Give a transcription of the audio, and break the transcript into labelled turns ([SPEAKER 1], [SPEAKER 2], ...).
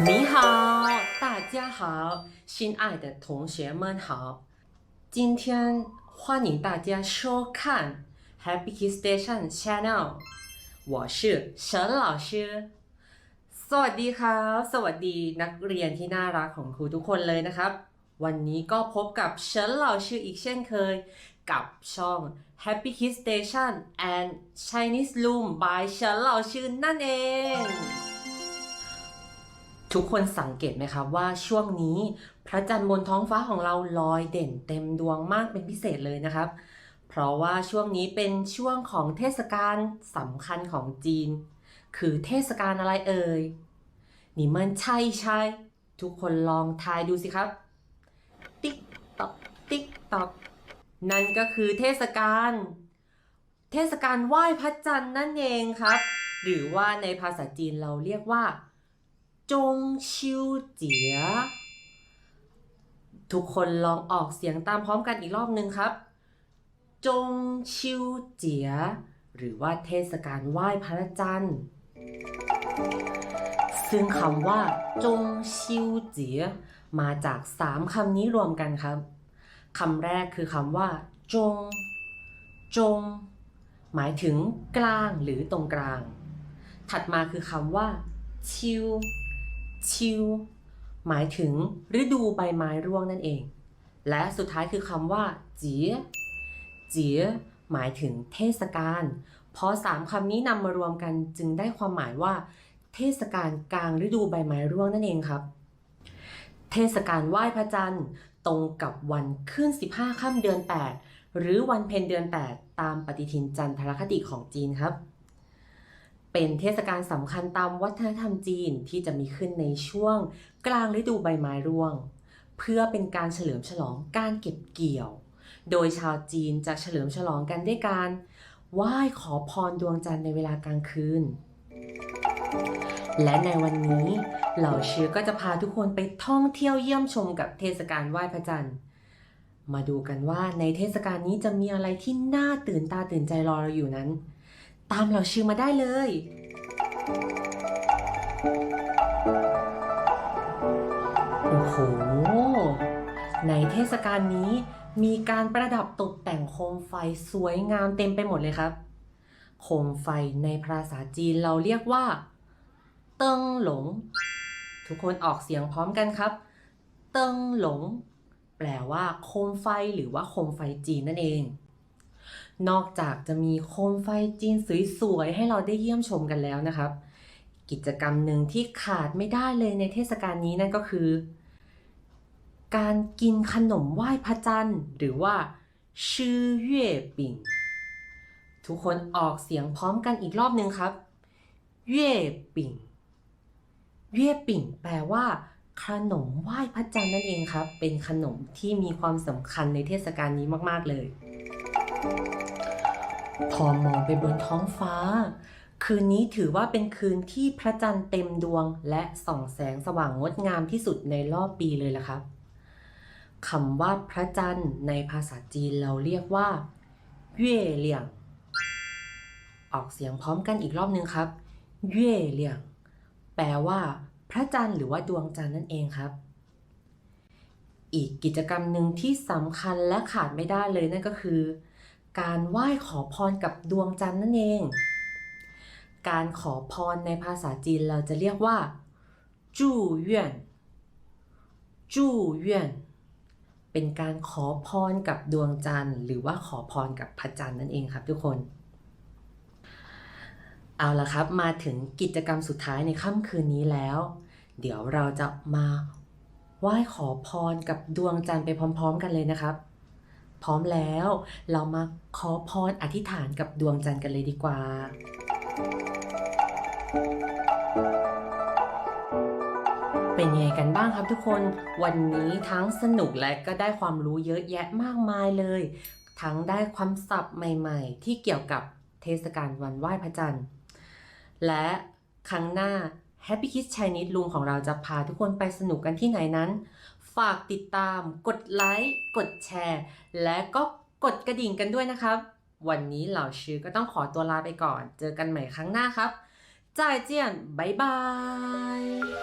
[SPEAKER 1] 你好，大家好，亲爱的同学们好。今天欢迎大家收看 Happy Kids Station Channel，我是沈老师。สวัสดีครับ สวัสดีนักเรียนที่น่ารักของครูทุกคนเลยนะครับ วันนี้ก็พบกับเฉินเหล่าชื่ออีกเช่นเคย กับช่อง Happy Kids Station and Chinese Room by เฉินเหล่าชื่อนั่นเอง ทุกคนสังเกตไหมครับว่าช่วงนี้พระจันทร์บนท้องฟ้าของเราลอยเด่นเต็มดวงมากเป็นพิเศษเลยนะครับ เพราะว่าช่วงนี้เป็นช่วงของเทศกาลสำคัญของจีน คือเทศกาลอะไรเอ่ยนี่มันใช่ใช่ทุกคนลองทายดูสิครับ ติ๊กตอกติ๊กตอกนั่นก็คือเทศกาลเทศกาลไหว้พระจันทร์นั่นเองครับ หรือว่าในภาษาจีนเราเรียกว่า จงชิวเจีย ทุกคนลองออกเสียงตามพร้อมกันอีกรอบหนึ่งครับ จงชิวเจีย หรือว่าเทศกาลไหว้พระจันทร์ ซึ่งคำว่า จงชิวเจีย มาจากสามคำนี้รวมกันครับคำแรกคือคำว่า จง จง หมายถึงกลางหรือตรงกลาง ถัดมาคือคำว่า ชิว ชิวหมายถึงฤดูใบไม้ร่วงนั่นเอง และสุดท้ายคือคำว่าเจียเจียหมายถึงเทศกาลพอสามคำนี้นำมารวมกันจึงได้ความหมายว่า เทศกาลกลางฤดูใบไม้ร่วงนั่นเองครับ เทศกาลไหว้พระจันทร์ตรงกับวันขึ้น 15 ค่ำเดือน 8 หรือวันเพ็ญเดือน 8 ตามปฏิทินจันทรคติของจีนครับ เป็นเทศกาลสำคัญตามวัฒนธรรมจีนที่จะมีขึ้นในช่วงกลางฤดูใบไม้ร่วง เพื่อเป็นการเฉลิมฉลองการเก็บเกี่ยว โดยชาวจีนจะเฉลิมฉลองกันด้วยการไหว้ขอพรดวงจันทร์ในเวลากลางคืน และในวันนี้เหล่าเชื้อก็จะพาทุกคนไปท่องเที่ยวเยี่ยมชมกับเทศกาลไหว้พระจันทร์ มาดูกันว่าในเทศกาลนี้จะมีอะไรที่น่าตื่นตาตื่นใจรอเราอยู่นั้น ตามเหล่าชื่อมาได้เลย โอ้โห ในเทศกาลนี้มีการประดับตกแต่งโคมไฟสวยงามเต็มไปหมดเลยครับ โคมไฟในภาษาจีนเราเรียกว่า เติงหลง ทุกคนออกเสียงพร้อมกันครับ เติงหลง แปลว่าโคมไฟหรือว่าโคมไฟจีนนั่นเอง นอกจากจะมีโคมไฟจีนสวยๆ ให้เราได้เยี่ยมชมกันแล้วนะครับ กิจกรรมหนึ่งที่ขาดไม่ได้เลยในเทศกาลนี้นั่นก็คือ การกินขนมไหว้พระจันทร์ หรือว่าชื่อเย่ปิ่งทุกคนออกเสียงพร้อมกันอีกรอบหนึ่งครับ เย่ปิ่ง เย่ปิ่ง แปลว่า ขนมไหว้พระจันทร์นั่นเองครับ เป็นขนมที่มีความสำคัญในเทศกาลนี้มาก ๆ เลย พอมองไปบนท้องฟ้า คืนนี้ถือว่าเป็นคืนที่พระจันทร์เต็มดวง และส่องแสงสว่างงดงามที่สุดในรอบปีเลยล่ะครับคำว่าพระจันทร์ในภาษาจีนเราเรียกว่าเย่เหลี่ยง ออกเสียงพร้อมกันอีกรอบนึงครับเย่เหลี่ยง แปลว่า พระจันทร์หรือว่าดวงจันทร์นั่นเองครับ อีกกิจกรรมหนึ่งที่สำคัญและขาดไม่ได้เลยนั่นก็คือ การไหว้ขอพรกับดวงจันทร์นั่นเอง การขอพรในภาษาจีนเราจะเรียกว่า จู่เย่นจู่เย่นเป็นการขอพรกับดวงจันทร์ หรือว่าขอพรกับพระจันทร์นั่นเองครับทุกคน เอาละครับมาถึงกิจกรรมสุดท้ายในค่ำคืนนี้แล้ว เดี๋ยวเราจะมาไหว้ขอพรกับดวงจันทร์ไปพร้อม ๆ กันเลยนะครับ พร้อมแล้ว เรามาขอพรอธิษฐานกับดวงจันทร์กันเลยดีกว่า เป็นไงกันบ้างครับทุกคน วันนี้ทั้งสนุกและก็ได้ความรู้เยอะแยะมากมายเลย ทั้งได้ความศัพท์ใหม่ๆ ที่เกี่ยวกับเทศกาลวันไหว้พระจันทร์ และครั้งหน้า Happy Kids Chinese Room ของเราจะพาทุกคนไปสนุกกันที่ไหนนั้น ฝากติดตาม กดไลค์ กดแชร์ และก็กดกระดิ่งกันด้วยนะครับ วันนี้เหล่าชื่อก็ต้องขอตัวลาไปก่อน เจอกันใหม่ครั้งหน้าครับจ่ายเจียนบายบาย